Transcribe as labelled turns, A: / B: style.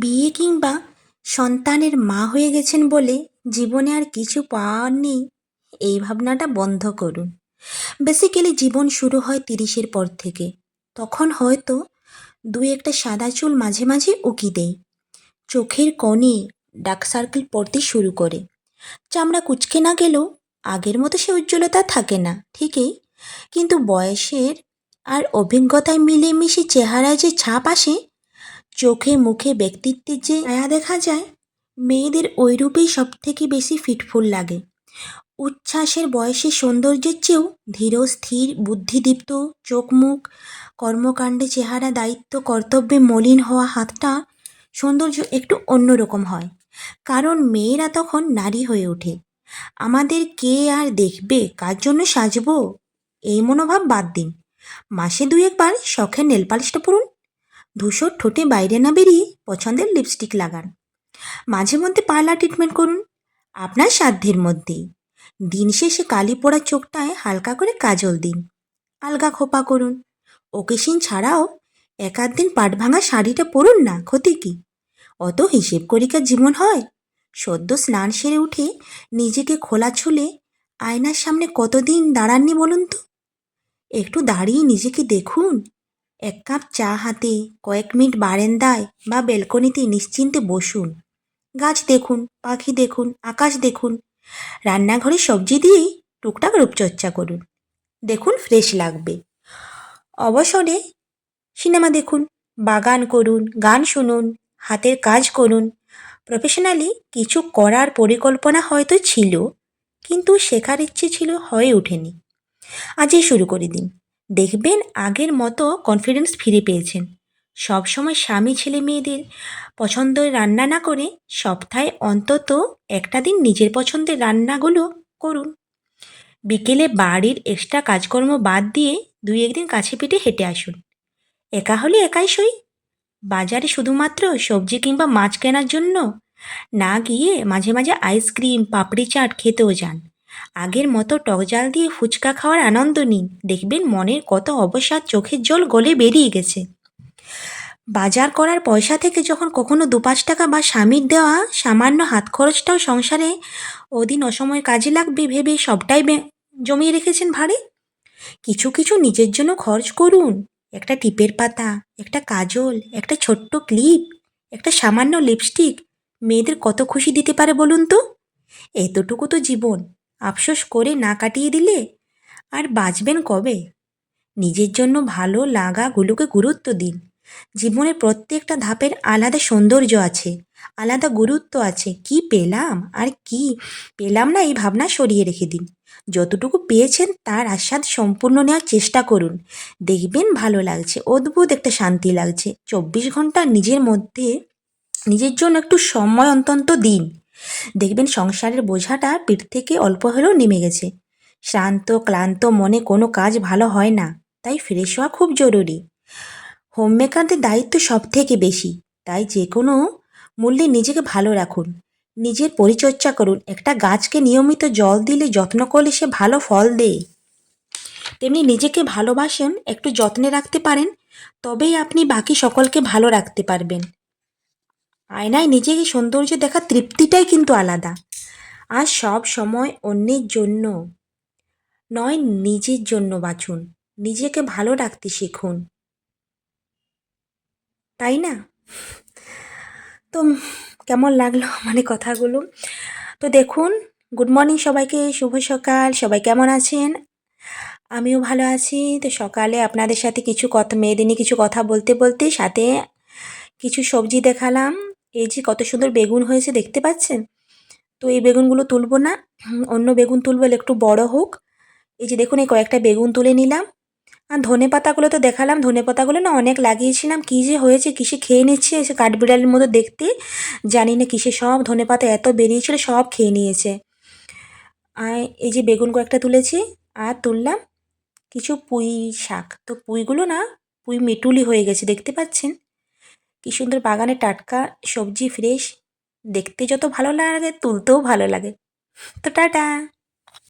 A: বিয়ে কিংবা সন্তানের মা হয়ে গেছেন বলে জীবনে আর কিছু পাওয়ার নেই, এই ভাবনাটা বন্ধ করুন। বেসিক্যালি জীবন শুরু হয় তিরিশের পর থেকে। তখন হয়তো দু একটা সাদা চুল মাঝে মাঝে উকি দেয় চোখের কোণে ডার্ক সার্কেল পড়তে শুরু করে। চামড়া কুচকে না গেলেও আগের মতো সে উজ্জ্বলতা থাকে না, ঠিকই? কিন্তু বয়সের আর অভিজ্ঞতায় মিলেমিশে চেহারায় যে ছাপ আসে চোখে মুখে ব্যক্তিত্বের যে ছায়া দেখা যায়, মেয়েদের ওই রূপেই সব থেকে বেশি ফিটফুল লাগে। উচ্ছ্বাসের বয়সে সৌন্দর্যের চেয়েও ধীর স্থির, বুদ্ধিদীপ্ত চোখ মুখ কর্মকাণ্ডে চেহারা, দায়িত্ব, কর্তব্যে মলিন হওয়া হাতটা সৌন্দর্য একটু অন্যরকম হয়। কারণ মেয়েরা তখন নারী হয়ে ওঠে। আমাদের কে আর দেখবে? কার জন্য সাজবো? এই মনোভাব বাদ দিন। মাসে দুই একবার শখের নেল পালিশটা পরুন। ধূসর ঠোঁটে বাইরে না বেরিয়ে পছন্দের লিপস্টিক লাগান। মাঝে মধ্যে পার্লার ট্রিটমেন্ট করুন। আপনার সাধ্যের মধ্যেই। দিন শেষে কালি পোড়া চোখটায় হালকা করে কাজল দিন। আলগা খোপা করুন। ওকেশিন ছাড়াও এক আধ দিন পাট ভাঙা শাড়িটা পরুন না, ক্ষতি কি? অত হিসেব করিকার জীবন হয়? সদ্য স্নান সেরে উঠে নিজেকে খোলা ছুলে আয়নার সামনে কতদিন দাঁড়াননি বলুন তো? একটু দাঁড়িয়ে নিজেকে দেখুন। এক কাপ চা হাতে কয়েক মিনিট বারেন্দায় বা বেলকনিতে নিশ্চিন্তে বসুন। গাছ দেখুন, পাখি দেখুন, আকাশ দেখুন, রান্নাঘরে সবজি দিয়েই টুকটাক রূপচর্চা করুন। দেখুন ফ্রেশ লাগবে। অবসরে সিনেমা দেখুন, বাগান করুন, গান শুনুন, হাতের কাজ করুন। প্রফেশনালি কিছু করার পরিকল্পনা হয়তো ছিল, কিন্তু শেখার ইচ্ছে ছিল হয়ে ওঠেনি। আজই শুরু করে দিন। দেখবেন আগের মতো কনফিডেন্স ফিরে পেয়েছেন। সব সময় স্বামী ছেলে মেয়েদের পছন্দের রান্না না করে সপ্তাহে অন্তত একটা দিন নিজের পছন্দের রান্নাগুলো করুন। বিকেলে বাড়ির এক্সট্রা কাজকর্ম বাদ দিয়ে দুই একদিন কাছে পিঠে হেঁটে আসুন। একা হলে একাই সই। বাজারে শুধুমাত্র সবজি কিংবা মাছ কেনার জন্য না গিয়ে মাঝে মাঝে আইসক্রিম পাপড়ি চাট খেতেও যান। আগের মতো টকজাল দিয়ে ফুচকা খাওয়ার আনন্দ নিন দেখবেন মনের কত অবসাদ চোখের জল গলে বেরিয়ে গেছে। বাজার করার পয়সা থেকে যখন কখনো দু পাঁচ টাকা বা স্বামীর দেওয়া সামান্য হাত খরচটাও সংসারে ওদিন অসময় কাজে লাগবে ভেবে সবটাই জমিয়ে রেখেছেন ভাড়ে কিছু কিছু নিজের জন্য খরচ করুন। একটা টিপের পাতা, একটা কাজল, একটা ছোট্ট ক্লিপ, একটা সামান্য লিপস্টিক। মেয়েদের কত খুশি দিতে পারে বলুন তো? এতটুকু তো জীবন। আফসোস করে না কাটিয়ে দিলে? আর বাঁচবেন কবে? নিজের জন্য ভালো লাগাগুলোকে গুরুত্ব দিন। জীবনের প্রত্যেকটা ধাপের আলাদা সৌন্দর্য আছে, আলাদা গুরুত্ব আছে। কি পেলাম আর কি পেলাম না এই ভাবনা সরিয়ে রেখে দিন। যতটুকু পেয়েছেন তার আস্বাদ সম্পূর্ণ নেওয়ার চেষ্টা করুন। দেখবেন ভালো লাগছে, অদ্ভুত একটা শান্তি লাগছে। চব্বিশ ঘণ্টা নিজের মধ্যে, নিজের জন্য একটু সময় অন্তন্ত দিন। দেখবেন সংসারের বোঝাটা পিঠ থেকে অল্প হলেও নেমে গেছে। শ্রান্ত, ক্লান্ত মনে কোনো কাজ ভালো হয় না, তাই ফ্রেশ হওয়া খুব জরুরি। হোমমেকারদের দায়িত্ব সব থেকে বেশি, তাই যে কোনো মূল্যে নিজেকে ভালো রাখুন। নিজের পরিচর্যা করুন, একটা গাছকে নিয়মিত জল দিলে যত্ন করলে সে ভালো ফল দেয়। তেমনি নিজেকে ভালোবাসেন, একটু যত্নে রাখতে পারেন, তবেই আপনি বাকি সকলকে ভালো রাখতে পারবেন। আয়নায় নিজেকে সৌন্দর্য দেখার তৃপ্তিটাই কিন্তু আলাদা। আর সব সময় অন্যের জন্য নয়, নিজের জন্য বাঁচুন। নিজেকে ভালো রাখতে শিখুন। তাই না? তো কেমন লাগল মানে কথাগুলো? তো দেখুন, গুড মর্নিং সবাইকে, শুভ সকাল। সবাই কেমন আছেন? আমিও ভালো আছি। তো সকালে আপনাদের সাথে কিছু কথা, মেয়েদের নিয়ে কিছু কথা বলতে বলতে সাথে কিছু সবজি দেখালাম। এই যে কত সুন্দর বেগুন হয়েছে দেখতে পাচ্ছেন? তো এই বেগুনগুলো তুলবো না, অন্য বেগুন তুলবো একটু বড় হোক। এই যে দেখুন, এই কয়েকটা বেগুন তুলে নিলাম। আর ধনে পাতাগুলো তো দেখালাম, ধনে পাতাগুলো না অনেক লাগিয়েছিলাম। কী যে হয়েছে কিসে খেয়ে নিচ্ছে এসে কাঠবিড়ালের মতো দেখতে। জানি না কিসে সব, ধনে পাতা এত বেরিয়েছিল, সব খেয়ে নিয়েছে। আর এই যে বেগুন কয়েকটা তুলেছি, আর তুললাম কিছু পুঁই শাক। তো পুঁইগুলো না, পুঁই মেটুলি হয়ে গেছে, দেখতে পাচ্ছেন? কি সুন্দর বাগানে টাটকা সবজি ফ্রেশ দেখতে যত ভালো লাগে, তুলতেও ভালো লাগে। তো টাটা।